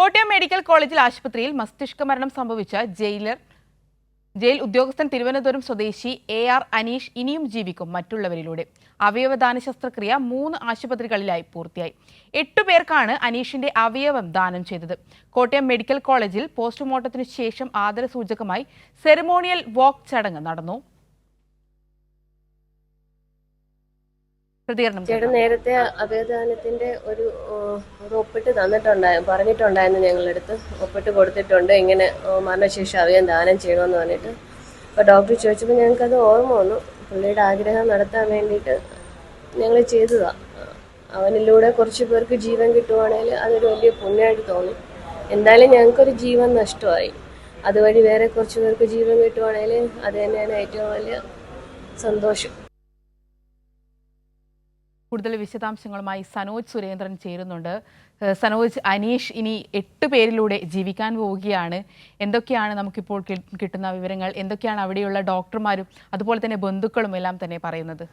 Kottayam medical കോളേജിൽ ആശുപത്രിയിൽ മസ്തിഷ്ക മരണം സംഭവിച്ച ജയിലർ ജയിൽ ഉദ്യോഗസ്ഥൻ തിരുവനന്തപുരം സ്വദേശി എ ആർ അനീഷ് ഇനിയും ജീവിക്കും മറ്റുള്ളവരിലൂടെ. അവയവദാന ശസ്ത്രക്രിയ മൂന്ന് ആശുപത്രികളിലായി പൂർത്തിയായി. എട്ടു പേർക്കാണ് അനീഷിന്റെ അവയവം ദാനം ചെയ്തത്. കോട്ടയം മെഡിക്കൽ കോളേജിൽ പോസ്റ്റ്മോർട്ടത്തിനു ശേഷം ആദരസൂചകമായി സെറിമോണിയൽ വാക്ക് ചടങ്ങ് നടന്നു. പ്രതികരണം ചേട്ടൻ നേരത്തെ അഭയദാനത്തിന്റെ ഒരു ഒപ്പിട്ട് തന്നിട്ടുണ്ടായിരുന്നു പറഞ്ഞിട്ടുണ്ടായിരുന്നു ഞങ്ങളുടെ അടുത്ത് ഒപ്പിട്ട് കൊടുത്തിട്ടുണ്ട്. ഇങ്ങനെ മരണശേഷം അവയം ദാനം ചെയ്യണമെന്ന് പറഞ്ഞിട്ട്. അപ്പോൾ ഡോക്ടർ ചോദിച്ചപ്പോൾ ഞങ്ങൾക്ക് അത് ഓർമ്മ വന്നു. പുള്ളിയുടെ ആഗ്രഹം നടത്താൻ വേണ്ടിയിട്ട് ഞങ്ങൾ ചെയ്തതാണ് അവനിലൂടെ കുറച്ച് പേർക്ക് ജീവൻ കിട്ടുവാണെങ്കിൽ അതൊരു വലിയ പുണ്യമായിട്ട് തോന്നി. എന്തായാലും ഞങ്ങൾക്കൊരു ജീവൻ നഷ്ടമായി. അതുവഴി വേറെ കുറച്ച് പേർക്ക് ജീവൻ കിട്ടുവാണെങ്കിൽ അത് തന്നെയാണ് ഏറ്റവും വലിയ സന്തോഷം. കൂടുതൽ വിശദാംശങ്ങളുമായി സനോജ് സുരേന്ദ്രൻ ചേരുന്നുണ്ട്. സനോജ് അനീഷ് ഇനി എട്ട് പേരിലൂടെ ജീവിക്കാൻ പോവുകയാണ്. എന്തൊക്കെയാണ് നമുക്കിപ്പോൾ കിട്ടുന്ന വിവരങ്ങൾ? എന്തൊക്കെയാണ് അവിടെയുള്ള ഡോക്ടർമാരും അതുപോലെ തന്നെ ബന്ധുക്കളും എല്ലാം തന്നെ പറയുന്നത്?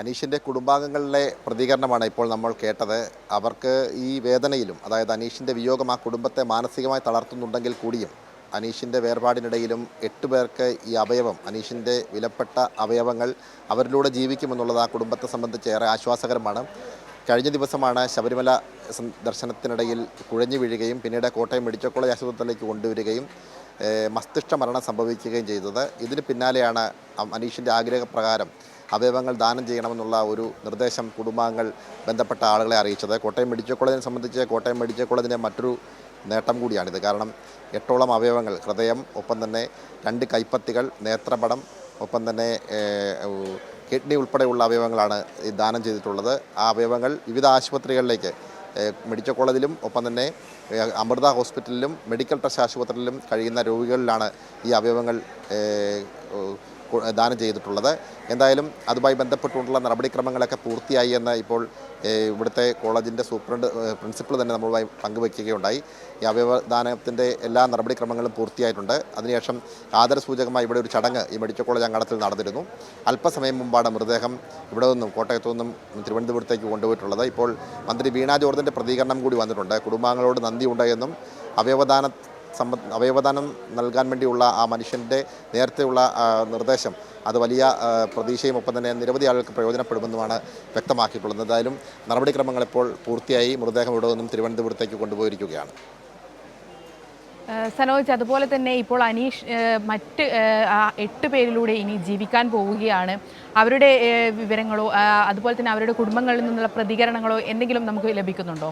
അനീഷിന്റെ കുടുംബാംഗങ്ങളിലെ പ്രതികരണമാണ് ഇപ്പോൾ നമ്മൾ കേട്ടത്. അവർക്ക് ഈ വേദനയിലും അതായത് അനീഷിന്റെ വിയോഗം ആ കുടുംബത്തെ മാനസികമായി തളർത്തുന്നുണ്ടെങ്കിൽ കൂടിയും അനീഷിന്റെ വേർപാടിനിടയിലും എട്ട് പേർക്ക് ഈ അവയവം അനീഷിന്റെ വിലപ്പെട്ട അവയവങ്ങൾ അവരിലൂടെ ജീവിക്കുമെന്നുള്ളത് ആ കുടുംബത്തെ സംബന്ധിച്ച് ഏറെ ആശ്വാസകരമാണ്. കഴിഞ്ഞ ദിവസമാണ് ശബരിമല ദർശനത്തിനിടയിൽ കുഴഞ്ഞു വീഴുകയും പിന്നീട് കോട്ടയം മെഡിക്കൽ കോളേജ് ആശുപത്രിയിലേക്ക് കൊണ്ടുവരികയും മസ്തിഷ്ക മരണം സംഭവിക്കുകയും ചെയ്തത്. ഇതിന് പിന്നാലെയാണ് അനീഷിന്റെ ആഗ്രഹപ്രകാരം അവയവങ്ങൾ ദാനം ചെയ്യണമെന്നുള്ള ഒരു നിർദ്ദേശം കുടുംബാംഗങ്ങൾ ബന്ധപ്പെട്ട ആളുകളെ അറിയിച്ചത്. കോട്ടയം മെഡിക്കൽ കോളേജിനെ സംബന്ധിച്ച് കോട്ടയം മെഡിക്കൽ കോളേജിന്റെ മറ്റൊരു നേട്ടം കൂടിയാണിത്. കാരണം എട്ടോളം അവയവങ്ങൾ ഹൃദയം ഒപ്പം തന്നെ രണ്ട് കൈപ്പത്തികൾ നേത്രപടം ഒപ്പം തന്നെ കിഡ്നി ഉൾപ്പെടെയുള്ള അവയവങ്ങളാണ് ദാനം ചെയ്തിട്ടുള്ളത്. ആ അവയവങ്ങൾ വിവിധ ആശുപത്രികളിലേക്ക് മെഡിക്കൽ കോളേജിലും ഒപ്പം തന്നെ അമൃത ഹോസ്പിറ്റലിലും മെഡിക്കൽ ട്രസ്റ്റ് ആശുപത്രിയിലും കഴിയുന്ന രോഗികളിലാണ് ഈ അവയവങ്ങൾ ദാനം ചെയ്തിട്ടുള്ളത്. എന്തായാലും അതുമായി ബന്ധപ്പെട്ടുകൊണ്ടുള്ള നടപടിക്രമങ്ങളൊക്കെ പൂർത്തിയായി എന്ന് ഇപ്പോൾ ഇവിടുത്തെ കോളേജിന്റെ സൂപ്രണ്ട് പ്രിൻസിപ്പൾ തന്നെ നമ്മളുമായി പങ്കുവയ്ക്കുകയുണ്ടായി ഈ അവയവദാനത്തിന്റെ എല്ലാ നടപടിക്രമങ്ങളും പൂർത്തിയായിട്ടുണ്ട്. അതിനുശേഷം ആദരസൂചകമായി ഇവിടെ ഒരു ചടങ്ങ് ഈ മെഡിക്കൽ കോളേജ് അങ്കണത്തിൽ നടന്നിരുന്നു. അല്പസമയം മുമ്പാണ് മൃതദേഹം ഇവിടെ നിന്നും കോട്ടയത്തു നിന്നും തിരുവനന്തപുരത്തേക്ക് കൊണ്ടുപോയിട്ടുള്ളത്. ഇപ്പോൾ മന്ത്രി വീണാ ജോർജിന്റെ പ്രതികരണം കൂടി വന്നിട്ടുണ്ട്. കുടുംബാംഗങ്ങളോട് നന്ദിയുണ്ട് എന്നും അവയവദാന സംബ അവയവദാനം നൽകാൻ വേണ്ടിയുള്ള ആ മനുഷ്യന്റെ നേരത്തെയുള്ള നിർദ്ദേശം. അത് വലിയ പ്രതീക്ഷയും ഒപ്പം തന്നെ നിരവധി ആളുകൾക്ക് പ്രയോജനപ്പെടുമെന്നുമാണ് വ്യക്തമാക്കിയിട്ടുള്ളത്. എന്തായാലും നടപടിക്രമങ്ങൾ ഇപ്പോൾ പൂർത്തിയായി മൃതദേഹം ഇവിടെ നിന്നും തിരുവനന്തപുരത്തേക്ക് കൊണ്ടുപോയിരിക്കുകയാണ്. സനോജ് അതുപോലെ തന്നെ ഇപ്പോൾ അനീഷ് മറ്റ് എട്ട് പേരിലൂടെ ഇനി ജീവിക്കാൻ പോവുകയാണ്. അവരുടെ വിവരങ്ങളോ അതുപോലെ തന്നെ അവരുടെ കുടുംബങ്ങളിൽ നിന്നുള്ള പ്രതികരണങ്ങളോ എന്തെങ്കിലും നമുക്ക് ലഭിക്കുന്നുണ്ടോ?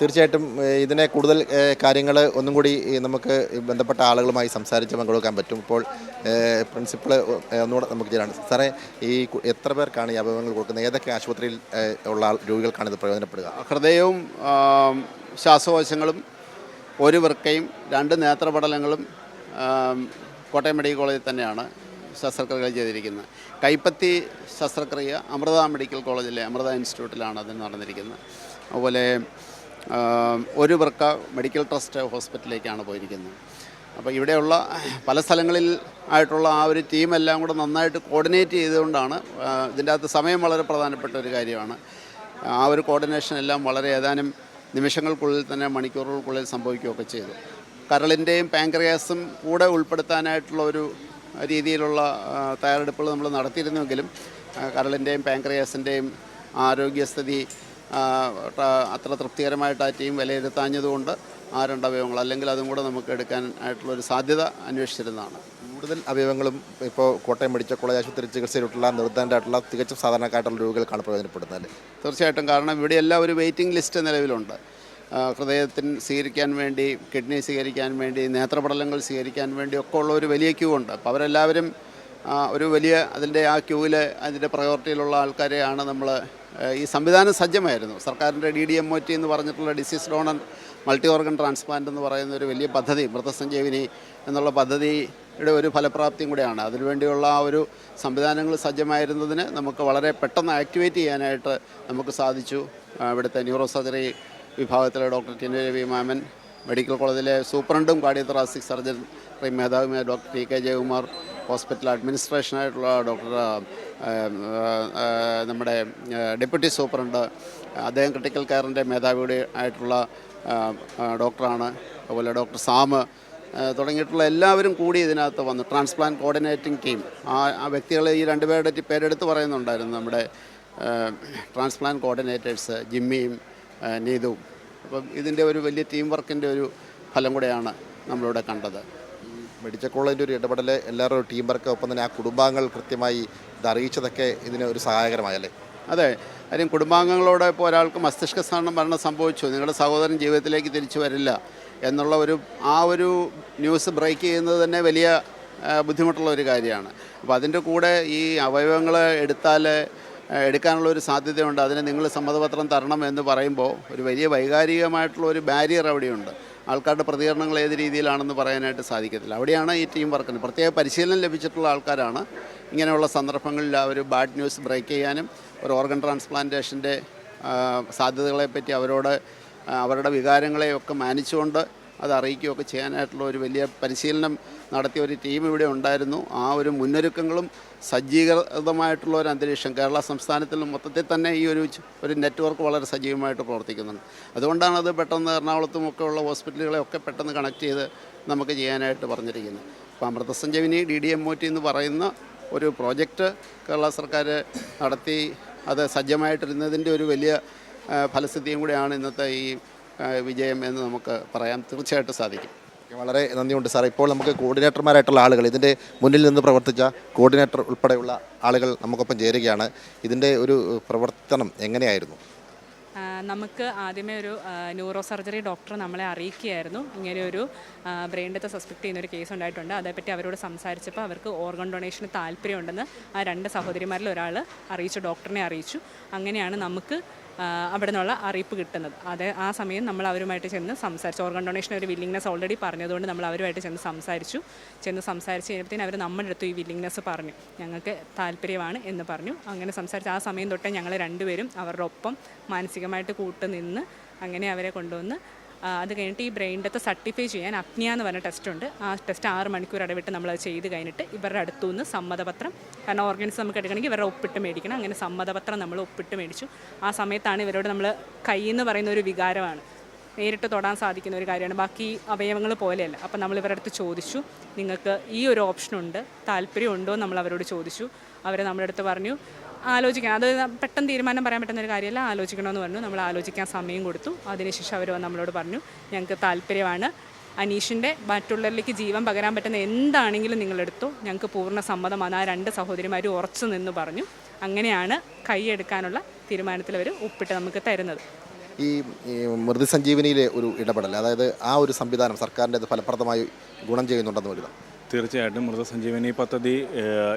തീർച്ചയായിട്ടും ഇതിനെ കൂടുതൽ കാര്യങ്ങൾ ഒന്നും കൂടി നമുക്ക് ബന്ധപ്പെട്ട ആളുകളുമായി സംസാരിച്ച് പങ്കുവെക്കാൻ പറ്റും. ഇപ്പോൾ പ്രിൻസിപ്പൾ ഒന്നുകൂടെ നമുക്ക് ചെയ്യാനാണ് സാറേ ഈ എത്ര പേർക്കാണ് ഈ അഭിമുഖങ്ങൾ കൊടുക്കുന്നത്? ഏതൊക്കെ ആശുപത്രിയിൽ ഉള്ള രോഗികൾക്കാണ് ഇത് പ്രയോജനപ്പെടുക? ഹൃദയവും ശ്വാസകോശങ്ങളും ഒരു വൃക്കയും രണ്ട് നേത്രപടലങ്ങളും കോട്ടയം മെഡിക്കൽ കോളേജിൽ തന്നെയാണ് ശസ്ത്രക്രിയകൾ ചെയ്തിരിക്കുന്നത്. കൈപ്പത്തി ശസ്ത്രക്രിയ അമൃത മെഡിക്കൽ കോളേജിലെ അമൃത ഇൻസ്റ്റിറ്റ്യൂട്ടിലാണ് അത് നടന്നിരിക്കുന്നത്. അതുപോലെ ഒരു വൃക്ക മെഡിക്കൽ ട്രസ്റ്റ് ഹോസ്പിറ്റലിലേക്കാണ് പോയിരിക്കുന്നത്. അപ്പോൾ ഇവിടെയുള്ള പല സ്ഥലങ്ങളിൽ ആയിട്ടുള്ള ആ ഒരു ടീമെല്ലാം കൂടെ നന്നായിട്ട് കോർഡിനേറ്റ് ചെയ്തുകൊണ്ടാണ് ഇതിന്റെ അകത്ത് സമയം വളരെ പ്രധാനപ്പെട്ട ഒരു കാര്യമാണ്. ആ ഒരു കോർഡിനേഷൻ എല്ലാം വളരെ ഏതാനും നിമിഷങ്ങൾക്കുള്ളിൽ തന്നെ മണിക്കൂറുകൾക്കുള്ളിൽ സംഭവിക്കുകയൊക്കെ ചെയ്തു. കരളിന്റെയും പാങ്ക്രിയാസും കൂടെ ഉൾപ്പെടുത്താനായിട്ടുള്ള ഒരു രീതിയിലുള്ള തയ്യാറെടുപ്പുകൾ നമ്മൾ നടത്തിയിരുന്നുവെങ്കിലും ആ, കരളിന്റെയും പാങ്ക്രിയാസിന്റെയും ആരോഗ്യസ്ഥിതി അത്ര തൃപ്തികരമായിട്ട് ആ ടീം വിലയിരുത്താഞ്ഞതുകൊണ്ട് ആ രണ്ട് അവയവങ്ങൾ അല്ലെങ്കിൽ അതും കൂടെ നമുക്ക് എടുക്കാൻ ആയിട്ടുള്ള ഒരു സാധ്യത അന്വേഷിച്ചിരുന്നതാണ്. കൂടുതൽ അവയവങ്ങളും ഇപ്പോൾ കോട്ടയം മെഡിക്കൽ കോളേജ് ആശുപത്രി ചികിത്സയിലുള്ള നിർദ്ദാനായിട്ടുള്ള തികച്ചും സാധാരണക്കായിട്ടുള്ള രോഗികൾക്കാണ് പ്രയോജനപ്പെടുന്നത് തീർച്ചയായിട്ടും. കാരണം ഇവിടെ എല്ലാം ഒരു വെയിറ്റിംഗ് ലിസ്റ്റ് നിലവിലുണ്ട്. ഹൃദയത്തിന് സ്വീകരിക്കാൻ വേണ്ടി കിഡ്നി സ്വീകരിക്കാൻ വേണ്ടി നേത്രപടലങ്ങൾ സ്വീകരിക്കാൻ വേണ്ടി ഒക്കെ ഉള്ള ഒരു വലിയ ക്യൂ ഉണ്ട്. അപ്പോൾ അവരെല്ലാവരും ഒരു വലിയ അതിന്റെ ആ ക്യൂവിൽ അതിന്റെ പ്രയോറിറ്റിയിലുള്ള ആൾക്കാരെയാണ് നമ്മൾ ഈ സംവിധാനം സജ്ജമായിരുന്നു. സർക്കാരിന്റെ D D M O T എന്ന് പറഞ്ഞിട്ടുള്ള disease donor multi organ transplant എന്ന് പറയുന്ന ഒരു വലിയ പദ്ധതി മൃതസഞ്ജീവിനി എന്നുള്ള പദ്ധതിയുടെ ഒരു ഫലപ്രാപ്തിയും കൂടെയാണ്. അതിനുവേണ്ടിയുള്ള ആ ഒരു സംവിധാനങ്ങൾ സജ്ജമായിരുന്നതിന് നമുക്ക് വളരെ പെട്ടെന്ന് ആക്ടിവേറ്റ് ചെയ്യാനായിട്ട് നമുക്ക് സാധിച്ചു. ഇവിടുത്തെ ന്യൂറോ സർജറി വിഭാഗത്തിലെ doctor T Ravi Mammen medical കോളേജിലെ സൂപ്രണ്ടും cardiothoracic surgery മേധാവിയുമായ doctor T K Jayakumar hospital അഡ്മിനിസ്ട്രേഷനായിട്ടുള്ള doctor നമ്മുടെ ഡെപ്യൂട്ടി സൂപ്രണ്ട് അദ്ദേഹം ക്രിട്ടിക്കൽ കെയറിന്റെ മേധാവിയുടെ ആയിട്ടുള്ള ഡോക്ടറാണ്. അതുപോലെ ഡോക്ടർ സാമ് തുടങ്ങിയിട്ടുള്ള എല്ലാവരും കൂടി ഇതിനകത്ത് വന്നു. Transplant coordinating team. ആ വ്യക്തികളെ ഈ രണ്ടുപേരുടെ പേരെടുത്ത് പറയുന്നുണ്ടായിരുന്നു നമ്മുടെ ട്രാൻസ്പ്ലാന്റ് കോർഡിനേറ്റേഴ്സ് ജിമ്മിയും നീതുവും. അപ്പം ഇതിന്റെ ഒരു വലിയ ടീം വർക്കിന്റെ ഒരു ഫലം കൂടെയാണ് നമ്മളിവിടെ കണ്ടത്. മെഡിക്കൽ കോളേജിന്റെ ഒരു ഇടപെടൽ എല്ലാവരും ടീം വർക്ക് ഒപ്പം തന്നെ ആ കുടുംബാംഗങ്ങൾ കൃത്യമായി ഇത് അറിയിച്ചതൊക്കെ ഇതിന് ഒരു സഹായകരമായല്ലേ? അതെ. കാര്യം കുടുംബാംഗങ്ങളോട് ഇപ്പോൾ ഒരാൾക്ക് മസ്തിഷ്ക സ്ഥാനം മരണം സംഭവിച്ചു. നിങ്ങളുടെ സഹോദരൻ ജീവിതത്തിലേക്ക് തിരിച്ചു വരില്ല എന്നുള്ള ഒരു ആ ഒരു ന്യൂസ് ബ്രേക്ക് ചെയ്യുന്നത് തന്നെ വലിയ ബുദ്ധിമുട്ടുള്ള ഒരു കാര്യമാണ്. അപ്പോൾ അതിന്റെ കൂടെ ഈ അവയവങ്ങൾ എടുത്താൽ എടുക്കാനുള്ള ഒരു സാധ്യതയുണ്ട്. അതിന് നിങ്ങൾ സമ്മതപത്രം തരണം എന്ന് പറയുമ്പോൾ ഒരു വലിയ വൈകാരികമായിട്ടുള്ള ഒരു ബാരിയർ അവിടെയുണ്ട്. ആൾക്കാരുടെ പ്രതികരണങ്ങൾ ഏത് രീതിയിലാണെന്ന് പറയാനായിട്ട് സാധിക്കത്തില്ല. അവിടെയാണ് ഈ ടീം വർക്കിന് പ്രത്യേക പരിശീലനം ലഭിച്ചിട്ടുള്ള ആൾക്കാരാണ്. ഇങ്ങനെയുള്ള സന്ദർഭങ്ങളിൽ അവർ ബാഡ് ന്യൂസ് ബ്രേക്ക് ചെയ്യാനും ഒരു ഓർഗൻ ട്രാൻസ്പ്ലാന്റേഷന്റെ സാധ്യതകളെപ്പറ്റി അവരോട് അവരുടെ വികാരങ്ങളെയൊക്കെ മാനിച്ചുകൊണ്ട് അത് അറിയിക്കുകയൊക്കെ ചെയ്യാനായിട്ടുള്ള ഒരു വലിയ പരിശീലനം നടത്തിയ ഒരു ടീം ഇവിടെ ഉണ്ടായിരുന്നു. ആ ഒരു മുന്നൊരുക്കങ്ങളും സജ്ജീകൃതമായിട്ടുള്ള ഒരു അന്തരീക്ഷം കേരള സംസ്ഥാനത്തിൽ മൊത്തത്തിൽ തന്നെ ഈ ഒരു ഒരു നെറ്റ്വർക്ക് വളരെ സജീവമായിട്ട് പ്രവർത്തിക്കുന്നുണ്ട്. അതുകൊണ്ടാണ് അത് പെട്ടെന്ന് എറണാകുളത്തും ഒക്കെ ഉള്ള ഹോസ്പിറ്റലുകളെ ഒക്കെ പെട്ടെന്ന് കണക്ട് ചെയ്ത് നമുക്ക് ചെയ്യാനായിട്ട് പറഞ്ഞിരിക്കുന്നത്. അപ്പോൾ Amritasanjeevini D D M O T എന്ന് പറയുന്ന ഒരു പ്രോജക്റ്റ് കേരള സർക്കാർ നടത്തി അത് സജ്ജമായിട്ടിരുന്നതിന്റെ ഒരു വലിയ ഫലസ്ഥിതിയും കൂടെയാണ് ഇന്നത്തെ ഈ വിജയം എന്ന് നമുക്ക് പറയാൻ തീർച്ചയായിട്ടും സാധിക്കും. വളരെ നന്ദിയുണ്ട് സാർ ഇപ്പോൾ നമുക്ക് കോർഡിനേറ്റർമാരായിട്ടുള്ള ആളുകൾ ഇതിന്റെ മുന്നിൽ നിന്ന് പ്രവർത്തിച്ച കോർഡിനേറ്റർ ഉൾപ്പെടെയുള്ള ആളുകൾ നമുക്കൊപ്പം ചേരുകയാണ്. ഇതിന്റെ ഒരു പ്രവർത്തനം എങ്ങനെയായിരുന്നു? നമുക്ക് ആദ്യമേ ഒരു ന്യൂറോ സർജറി ഡോക്ടർ നമ്മളെ അറിയിക്കുകയായിരുന്നു. ഇങ്ങനെ ഒരു ബ്രെയിൻ ഡെത്ത് സസ്പെക്ട് ചെയ്യുന്ന ഒരു കേസ് ഉണ്ടായിട്ടുണ്ട്. അതേപ്പറ്റി അവരോട് സംസാരിച്ചപ്പോൾ അവർക്ക് ഓർഗൺ ഡൊണേഷന് താല്പര്യമുണ്ടെന്ന് ആ രണ്ട് സഹോദരിമാരിൽ ഒരാൾ അറിയിച്ചു ഡോക്ടറിനെ അറിയിച്ചു. അങ്ങനെയാണ് നമുക്ക് അവിടെ നിന്നുള്ള അറിയിപ്പ് കിട്ടുന്നത്. അത് ആ സമയം നമ്മൾ അവരുമായിട്ട് ചെന്ന് സംസാരിച്ചു. ഓർഗൺ ഡൊണേഷൻ ഒരു വില്ലിങ്നെസ് ഓൾറെഡി പറഞ്ഞതുകൊണ്ട് നമ്മൾ അവരുമായിട്ട് ചെന്ന് സംസാരിച്ചു. ചെന്ന് സംസാരിച്ച് കഴിഞ്ഞപ്പോഴത്തേന് അവർ നമ്മുടെ അടുത്ത് ഈ വില്ലിങ്നെസ് പറഞ്ഞു. ഞങ്ങൾക്ക് താല്പര്യമാണ് എന്ന് പറഞ്ഞു. അങ്ങനെ സംസാരിച്ച് ആ സമയം തൊട്ടേ ഞങ്ങൾ രണ്ടുപേരും അവരുടെ ഒപ്പം മാനസികമായിട്ട് കൂട്ട് നിന്ന് അങ്ങനെ അവരെ കൊണ്ടുവന്ന് അത് കഴിഞ്ഞിട്ട് ഈ ബ്രെയിൻ ഡെത്ത് സർട്ടിഫൈ ചെയ്യാൻ അപ്നിയ എന്ന് പറഞ്ഞ ടെസ്റ്റ് ഉണ്ട്. ആ ടെസ്റ്റ് ആറ് മണിക്കൂർ ഇടവിട്ട് നമ്മൾ അത് ചെയ്ത് കഴിഞ്ഞിട്ട് ഇവരുടെ അടുത്തു നിന്ന് സമ്മതപത്രം കാരണം ഓർഗൻസ് നമുക്ക് എടുക്കണമെങ്കിൽ ഇവരുടെ ഒപ്പിട്ട് മേടിക്കണം. അങ്ങനെ സമ്മതപത്രം നമ്മൾ ഒപ്പിട്ട് മേടിച്ചു. ആ സമയത്താണ് ഇവരോട് നമ്മൾ കൈ എന്ന് പറയുന്ന ഒരു വികാരമാണ്. നേരിട്ട് തൊടാൻ സാധിക്കുന്ന ഒരു കാര്യമാണ്. ബാക്കി അവയവങ്ങൾ പോലെയല്ല. അപ്പം നമ്മൾ ഇവരുടെ അടുത്ത് ചോദിച്ചു നിങ്ങൾക്ക് ഈ ഒരു ഓപ്ഷനുണ്ട് താല്പര്യമുണ്ടോ നമ്മൾ അവരോട് ചോദിച്ചു. അവരെ നമ്മുടെ അടുത്ത് പറഞ്ഞു ആലോചിക്കണം. അത് പെട്ടെന്ന് തീരുമാനം പറയാൻ പറ്റുന്ന ഒരു കാര്യമല്ല. ആലോചിക്കണമെന്ന് പറഞ്ഞു. നമ്മൾ ആലോചിക്കാൻ സമയം കൊടുത്തു. അതിനുശേഷം അവർ നമ്മളോട് പറഞ്ഞു ഞങ്ങൾക്ക് താല്പര്യമാണ് അനീഷിന്റെ മറ്റുള്ളവരിലേക്ക് ജീവൻ പകരാൻ പറ്റുന്ന എന്താണെങ്കിലും നിങ്ങളെടുത്തു. ഞങ്ങൾക്ക് പൂർണ സമ്മതമാണ്. ആ രണ്ട് സഹോദരിമാരും ഉറച്ചു നിന്ന് പറഞ്ഞു. അങ്ങനെയാണ് കൈയെടുക്കാനുള്ള തീരുമാനത്തിൽ അവർ ഒപ്പിട്ട് നമുക്ക് തരുന്നത്. ഈ മൃദുസഞ്ജീവനിയിലെ ഒരു ഇടപെടൽ അതായത് ആ ഒരു സംവിധാനം സർക്കാരിന്റെ ഫലപ്രദമായി ഗുണം ചെയ്യുന്നുണ്ടെന്ന് വരിക. തീർച്ചയായിട്ടും മൃതസഞ്ജീവനി പദ്ധതി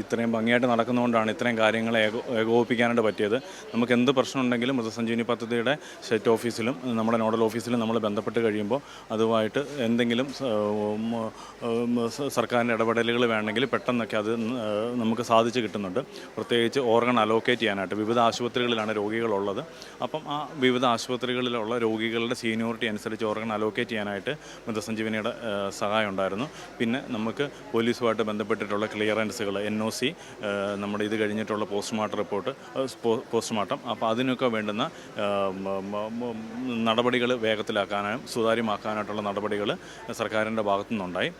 ഇത്രയും ഭംഗിയായിട്ട് നടക്കുന്നതുകൊണ്ടാണ് ഇത്രയും കാര്യങ്ങൾ ഏകോ ഏകോപിപ്പിക്കാനായിട്ട് പറ്റിയത്. നമുക്ക് എന്ത് പ്രശ്നമുണ്ടെങ്കിലും മൃതസഞ്ജീവനി പദ്ധതിയുടെ സ്റ്റേറ്റ് ഓഫീസിലും നമ്മുടെ നോഡൽ ഓഫീസിലും നമ്മൾ ബന്ധപ്പെട്ട് കഴിയുമ്പോൾ അതുമായിട്ട് എന്തെങ്കിലും സർക്കാരിന്റെ ഇടപെടലുകൾ വേണമെങ്കിൽ പെട്ടെന്നൊക്കെ അത് നമുക്ക് സാധിച്ച് കിട്ടുന്നുണ്ട്. പ്രത്യേകിച്ച് ഓർഗൺ അലോക്കേറ്റ് ചെയ്യാനായിട്ട് വിവിധ ആശുപത്രികളിലാണ് രോഗികളുള്ളത്. അപ്പം ആ വിവിധ ആശുപത്രികളിലുള്ള രോഗികളുടെ സീനിയോറിറ്റി അനുസരിച്ച് ഓർഗൺ അലോക്കേറ്റ് ചെയ്യാനായിട്ട് മൃതസഞ്ജീവനിയുടെ സഹായം ഉണ്ടായിരുന്നു. പിന്നെ നമുക്ക് പോലീസുമായിട്ട് ബന്ധപ്പെട്ടിട്ടുള്ള ക്ലിയറൻസുകൾ എൻ ഒ സി നമ്മുടെ ഇത് കഴിഞ്ഞിട്ടുള്ള പോസ്റ്റ്മോർട്ടം റിപ്പോർട്ട് പോസ്റ്റ്മോർട്ടം. അപ്പോൾ അതിനൊക്കെ വേണ്ടുന്ന നടപടികൾ വേഗത്തിലാക്കാനും സുതാര്യമാക്കാനായിട്ടുള്ള നടപടികൾ സർക്കാരിന്റെ ഭാഗത്തു നിന്നുണ്ടായി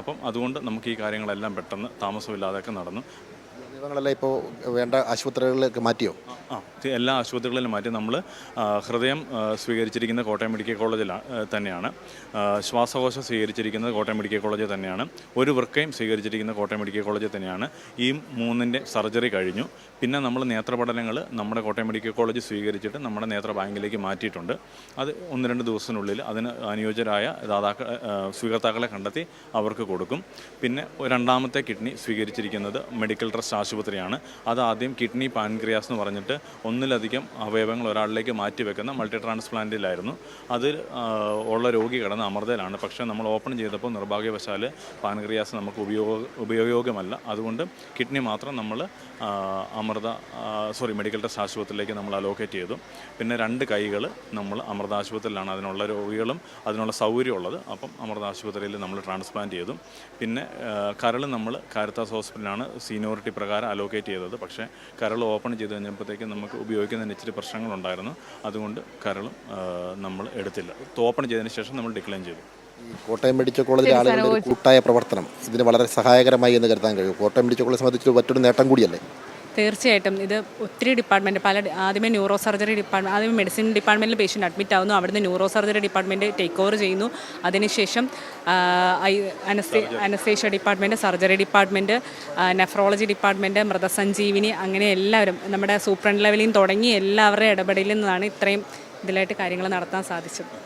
അപ്പം അതുകൊണ്ട് നമുക്ക് ഈ കാര്യങ്ങളെല്ലാം പെട്ടെന്ന് താമസമില്ലാതെയൊക്കെ നടന്നു. ഇപ്പോൾ വേണ്ട ആശുപത്രികളിലേക്ക് മാറ്റിയോ? ആ എല്ലാ ആശുപത്രികളിലും മാറ്റി നമ്മൾ ഹൃദയം സ്വീകരിച്ചിരിക്കുന്ന കോട്ടയം മെഡിക്കൽ കോളേജിൽ തന്നെയാണ്. ശ്വാസകോശം സ്വീകരിച്ചിരിക്കുന്നത് കോട്ടയം മെഡിക്കൽ കോളേജിൽ തന്നെയാണ്. ഒരു വൃക്കയും സ്വീകരിച്ചിരിക്കുന്ന കോട്ടയം മെഡിക്കൽ കോളേജിൽ തന്നെയാണ്. ഈ മൂന്നിന്റെ സർജറി കഴിഞ്ഞു. പിന്നെ നമ്മൾ നേത്രപഠനങ്ങൾ നമ്മുടെ കോട്ടയം മെഡിക്കൽ കോളേജ് സ്വീകരിച്ചിട്ട് നമ്മുടെ നേത്ര ബാങ്കിലേക്ക് മാറ്റിയിട്ടുണ്ട്. അത് ഒന്ന് രണ്ട് ദിവസത്തിനുള്ളിൽ അതിന് അനുയോജ്യരായ ദാതാക്കൾ ആ, സ്വീകർത്താക്കളെ കണ്ടെത്തി അവർക്ക് കൊടുക്കും. പിന്നെ രണ്ടാമത്തെ കിഡ്നി സ്വീകരിച്ചിരിക്കുന്നത് മെഡിക്കൽ ട്രസ്റ്റ് ആശുപത്രിയാണ്. അത് ആദ്യം കിഡ്നി പാൻക്രിയാസ് എന്ന് പറഞ്ഞിട്ട് ഒന്നിലധികം അവയവങ്ങൾ ഒരാളിലേക്ക് മാറ്റി വെക്കുന്ന മൾട്ടി ട്രാൻസ്പ്ലാന്റിലായിരുന്നു അതിൽ ഉള്ള രോഗി കിടന്ന അമൃതയിലാണ് പക്ഷേ നമ്മൾ ഓപ്പൺ ചെയ്തപ്പോൾ നിർഭാഗ്യവശാൽ പാൻക്രിയാസ് നമുക്ക് ഉപയോഗ ഉപയോഗമല്ല അതുകൊണ്ട് കിഡ്നി മാത്രം നമ്മൾ അമൃത സോറി മെഡിക്കൽ ടെസ്റ്റ് ആശുപത്രിയിലേക്ക് നമ്മൾ അലോക്കേറ്റ് ചെയ്തു. പിന്നെ രണ്ട് കൈകൾ നമ്മൾ അമൃത ആശുപത്രിയിലാണ് അതിനുള്ള രോഗികളും അതിനുള്ള സൗകര്യമുള്ളത് അപ്പം അമൃത ആശുപത്രിയിൽ നമ്മൾ ട്രാൻസ്പ്ലാന്റ് ചെയ്തു. പിന്നെ കരൾ നമ്മൾ കാരത്താസ് ഹോസ്പിറ്റലാണ് സീനിയോറിറ്റി പ്രകാരം അലോക്കേറ്റ് ചെയ്തത്. പക്ഷേ കരൾ ഓപ്പൺ ചെയ്ത് കഴിഞ്ഞപ്പോഴത്തേക്കും നമുക്ക് ഉപയോഗിക്കുന്നതിന് ഇച്ചിരി പ്രശ്നങ്ങളുണ്ടായിരുന്നു. അതുകൊണ്ട് കരളും നമ്മൾ എടുത്തില്ല. ഓപ്പൺ ചെയ്തതിന് ശേഷം നമ്മൾ ഡിക്ലൈൻ ചെയ്തു. കോട്ടയം മെഡിക്കൽ കോളേജിലെ ആളുകളുടെ കൂട്ടായ പ്രവർത്തനം ഇതിന് വളരെ സഹായകരമായി എന്ന് കരുതാൻ കഴിയും. കോട്ടയം മെഡിക്കൽ കോളേജ് സംബന്ധിച്ച് മറ്റൊരു നേട്ടം കൂടിയല്ലേ? തീർച്ചയായിട്ടും. ഇത് ഒത്തിരി ഡിപ്പാർട്ട്മെന്റ് പല ആദ്യമേ ന്യൂറോ സർജറി ഡിപ്പാർട്ട്മെന്റ് ആദ്യം മെഡിസിൻ ഡിപ്പാർട്ട്മെന്റിൽ പേഷ്യന്റ് അഡ്മിറ്റ് ആവുന്നു. അവിടുന്ന് neuro surgery department take over ചെയ്യുന്നു. അതിനുശേഷം anaesthesia anaesthesia department surgery department nephrology department Mrithasanjeevani അങ്ങനെ എല്ലാവരും നമ്മുടെ സൂപ്രണ്ട് ലെവലിൽ നിന്ന് തുടങ്ങി എല്ലാവരുടെ ഇടപെടലിൽ നിന്നാണ് ഇത്രയും ഇതിലായിട്ട് കാര്യങ്ങൾ നടത്താൻ സാധിച്ചത്.